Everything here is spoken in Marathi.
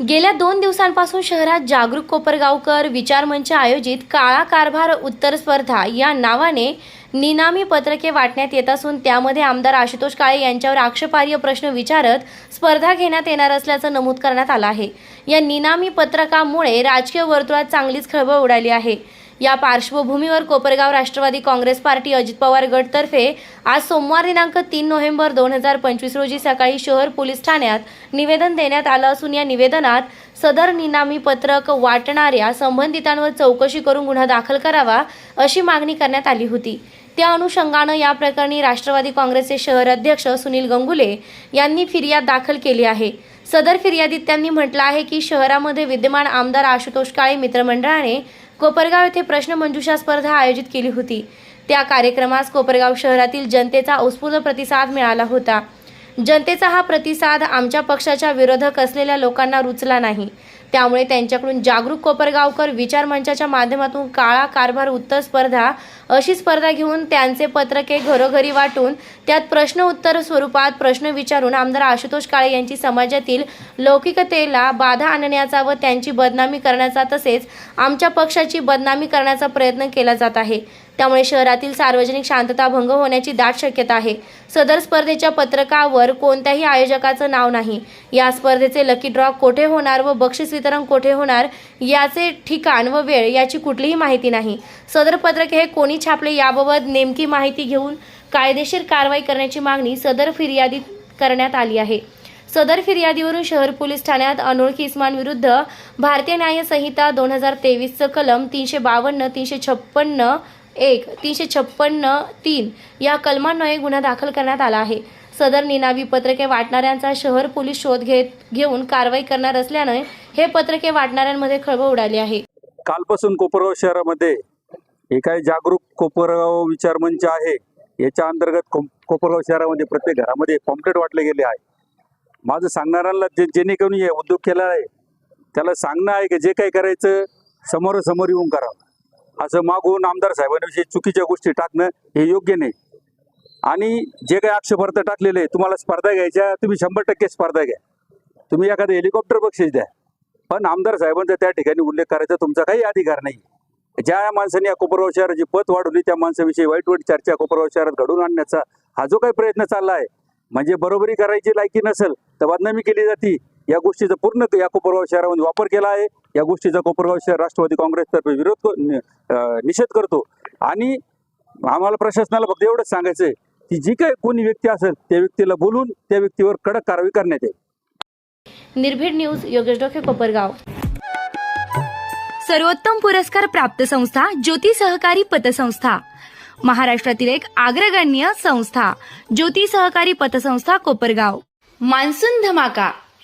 गेल्या दोन दिवसांपासून शहरात जागरूक कोपरगावकर विचारमंच आयोजित काळा कारभार उत्तर स्पर्धा या नावाने निनामी पत्रके वाटण्यात येत असून त्यामध्ये आमदार आशुतोष काळे यांच्यावर आक्षेपार्ह प्रश्न विचारत स्पर्धा घेण्यात येणार असल्याचं नमूद करण्यात आलं आहे. या निनामी पत्रकामुळे राजकीय वर्तुळात चांगलीच खळबळ उडाली आहे. या पार्श्वभूमीवर कोपरगाव राष्ट्रवादी काँग्रेस पार्टी अजित पवार गटतर्फे आज सोमवार दिनांक तीन नोव्हेंबर दोन हजार पंचवीस रोजी सकाळी शहर पोलीस ठाण्यात निवेदन देण्यात आलं असून या निवेदनात सदर निनामी पत्रक वाटणाऱ्या संबंधितांवर चौकशी करून गुन्हा दाखल करावा अशी मागणी करण्यात आली होती. त्या अनुषंगानं या प्रकरणी राष्ट्रवादी काँग्रेसचे शहर अध्यक्ष सुनील गंगुले यांनी फिर्याद दाखल केली आहे. सदर फिर्यादीत त्यांनी म्हटलं आहे की शहरामध्ये विद्यमान आमदार आशुतोष काळे मित्रमंडळाने कोपरगाव येथे प्रश्न मंजुषा स्पर्धा आयोजित केली होती. त्या कार्यक्रमास कोपरगाव शहरातील जनतेचा उत्स्फूर्त प्रतिसाद मिळाला होता. जनतेचा हा प्रतिसाद आमच्या पक्षाच्या विरोधक असलेल्या लोकांना रुचला नाही. त्यामुळे त्यांच्याकडून जागरूक कोपरगावकर विचार मंचाच्या माध्यमातून काळा कारभार उत्तर स्पर्धा अशी स्पर्धा घेऊन त्यांचे पत्रके घरोघरी वाटून त्यात प्रश्न उत्तर स्वरूपात प्रश्न विचारून आमदार आशुतोष काळे यांची समाजातील लौकिकतेला बाधा आणण्याचा व त्यांची बदनामी करण्याचा तसेच आमच्या पक्षाची बदनामी करण्याचा प्रयत्न केला जात आहे. त्यामुळे शहरातील सार्वजनिक शांतता भंग होण्याची दाट शक्यता आहे. सदर स्पर्धेच्या पत्रकावर कोणत्याही आयोजकाचं नाव नाही. या स्पर्धेचे लकी ड्रॉ कोठे होणार व बक्षीस वितरण कोठे होणार याचे ठिकाण व वेळ याची कुठलीही माहिती नाही. सदर पत्रक हे कोणी छापले याबाबत नेमकी माहिती घेऊन कायदेशीर कारवाई करण्याची मागणी सदर फिर्यादीत करण्यात आली आहे. सदर फिर्यादीवरून शहर पोलीस ठाण्यात अनोळखी इस्मांविरुद्ध भारतीय न्याय संहिता दोन हजार तेवीसचं कलम तीनशे बावन्न तीनशे छप्पन्न एक तीनशे छप्पन्न तीन या कलमांन्वये गुन्हा दाखल करण्यात आला आहे. सदर निनावी पत्रके वाटणाऱ्यांचा शहर पोलीस शोध घेत घेऊन कारवाई करणार असल्याने हे पत्रके वाटणाऱ्यांमध्ये खळबळ उडाली आहे. कालपासून कोपरगाव शहरामध्ये हे काय जागरूक कोपरगाव विचार मंच आहे. याच्या अंतर्गत कोपरगाव शहरामध्ये प्रत्येक घरामध्ये पॉम्पलेट वाटले गेले आहे. माझं सांगणाऱ्यांना जे जेणेकरून हे उद्योग केला आहे त्याला सांगणं आहे की जे काही करायचं समोरासमोर येऊन करावं. असं मागून आमदार साहेबांविषयी चुकीच्या गोष्टी टाकणं हे योग्य नाही. आणि जे काही आक्षेपार्थ टाकलेले तुम्हाला स्पर्धा घ्यायच्या तुम्ही शंभर टक्के स्पर्धा घ्या. तुम्ही एखादं हेलिकॉप्टर बक्षीस द्या. पण आमदार साहेबांचा त्या ठिकाणी उल्लेख करायचा तुमचा काही अधिकार नाही. ज्या माणसाने या कोपरगाव शहराची पत वाढवली त्या माणसाविषयी वाईट वाईट चर्चा कोपरगाव शहरात घडून आणण्याचा हा जो काही प्रयत्न चालला आहे म्हणजे बरोबरी करायची लायकी नसेल तर बदनामी केली जाती. या गोष्टीचा पूर्ण या कोपरगाव शहरामध्ये वापर केला आहे. या गोष्टीचा कोपरगाव शहर राष्ट्रवादी काँग्रेसतर्फे विरोध निषेध करतो. आणि आम्हाला प्रशासनाला फक्त एवढंच सांगायचं आहे की जी काही कोणी व्यक्ती असेल त्या व्यक्तीला बोलून त्या व्यक्तीवर कडक कारवाई करण्यात येईल. निर्भीड न्यूज योगेश डोके कोपरगाव. सर्वोत्तम पुरस्कार प्राप्त संस्था ज्योती सहकारी पतसंस्था. महाराष्ट्रातील एक अग्रगण्य संस्था ज्योती सहकारी पतसंस्था कोपरगाव. मान्सून धमाका.